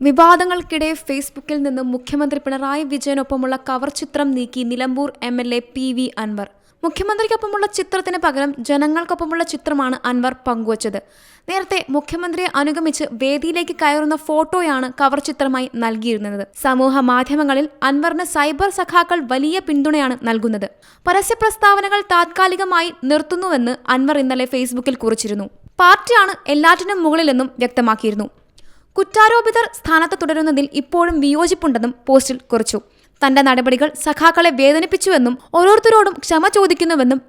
വിവാദങ്ങൾക്കിടെ ഫേസ്ബുക്കിൽ നിന്ന് മുഖ്യമന്ത്രി പിണറായി വിജയനൊപ്പമുള്ള കവർ ചിത്രം നീക്കി Nilambur M L A P V Anvar. മുഖ്യമന്ത്രിക്കൊപ്പമുള്ള ചിത്രത്തിന് പകരം ജനങ്ങൾക്കൊപ്പമുള്ള ചിത്രമാണ് അൻവർ പങ്കുവച്ചത്. നേരത്തെ മുഖ്യമന്ത്രിയെ അനുഗമിച്ച് വേദിയിലേക്ക് കയറുന്ന ഫോട്ടോയാണ് കവർ ചിത്രമായി നൽകിയിരുന്നത്. സമൂഹ മാധ്യമങ്ങളിൽ അൻവറിന് സൈബർ സഖാക്കൾ വലിയ പിന്തുണയാണ് നൽകുന്നത്. പരസ്യ പ്രസ്താവനകൾ താത്കാലികമായി നിർത്തുന്നുവെന്ന് അൻവർ ഇന്നലെ ഫേസ്ബുക്കിൽ കുറിച്ചിരുന്നു. പാർട്ടിയാണ് എല്ലാറ്റിനും മുകളിലെന്നും വ്യക്തമാക്കിയിരുന്നു. കുറ്റാരോപിതർ സ്ഥാനത്ത് തുടരുന്നതിൽ ഇപ്പോഴും വിയോജിപ്പുണ്ടെന്നും പോസ്റ്റിൽ കുറിച്ചു. തന്റെ നടപടികൾ സഖാക്കളെ വേദനിപ്പിച്ചുവെന്നും ഓരോരുത്തരോടും ക്ഷമ ചോദിക്കുന്നുവെന്നും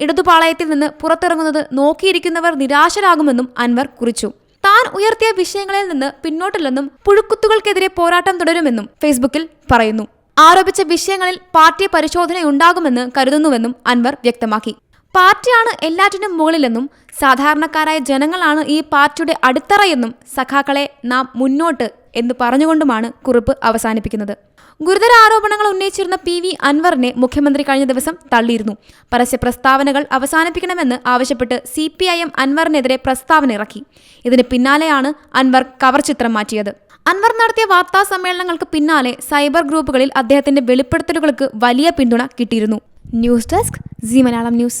ഇടതുപാളയത്തിൽ നിന്ന് പുറത്തിറങ്ങുന്നത് നോക്കിയിരിക്കുന്നവർ നിരാശരാകുമെന്നും അൻവർ കുറിച്ചു. താൻ ഉയർത്തിയ വിഷയങ്ങളിൽ നിന്ന് പിന്നോട്ടില്ലെന്നും പുഴുക്കുത്തുകൾക്കെതിരെ പോരാട്ടം തുടരുമെന്നും ഫേസ്ബുക്കിൽ പറയുന്നു. ആരോപിച്ച വിഷയങ്ങളിൽ പാർട്ടി പരിശോധനയുണ്ടാകുമെന്ന് കരുതുന്നുവെന്നും അൻവർ വ്യക്തമാക്കി. പാർട്ടിയാണ് എല്ലാറ്റിനും മുകളിലെന്നും സാധാരണക്കാരായ ജനങ്ങളാണ് ഈ പാർട്ടിയുടെ അടിത്തറയെന്നും സഖാക്കളെ നാം മുന്നോട്ട് എന്ന് പറഞ്ഞുകൊണ്ടുമാണ് കുറിപ്പ് അവസാനിപ്പിക്കുന്നത്. ഗുരുതര ആരോപണങ്ങൾ ഉന്നയിച്ചിരുന്ന പി വി അൻവറിനെ മുഖ്യമന്ത്രി കഴിഞ്ഞ ദിവസം തള്ളിയിരുന്നു. പരസ്യ പ്രസ്താവനകൾ അവസാനിപ്പിക്കണമെന്ന് ആവശ്യപ്പെട്ട് സി പി ഐ എം അൻവറിനെതിരെ പ്രസ്താവന ഇറക്കി. ഇതിന് പിന്നാലെയാണ് അൻവർ കവർ ചിത്രം മാറ്റിയത്. അൻവർ നടത്തിയ വാർത്താ സമ്മേളനങ്ങൾക്ക് പിന്നാലെ സൈബർ ഗ്രൂപ്പുകളിൽ അദ്ദേഹത്തിന്റെ വെളിപ്പെടുത്തലുകൾക്ക് വലിയ പിന്തുണ കിട്ടിയിരുന്നു. News desk Zee Malayalam news.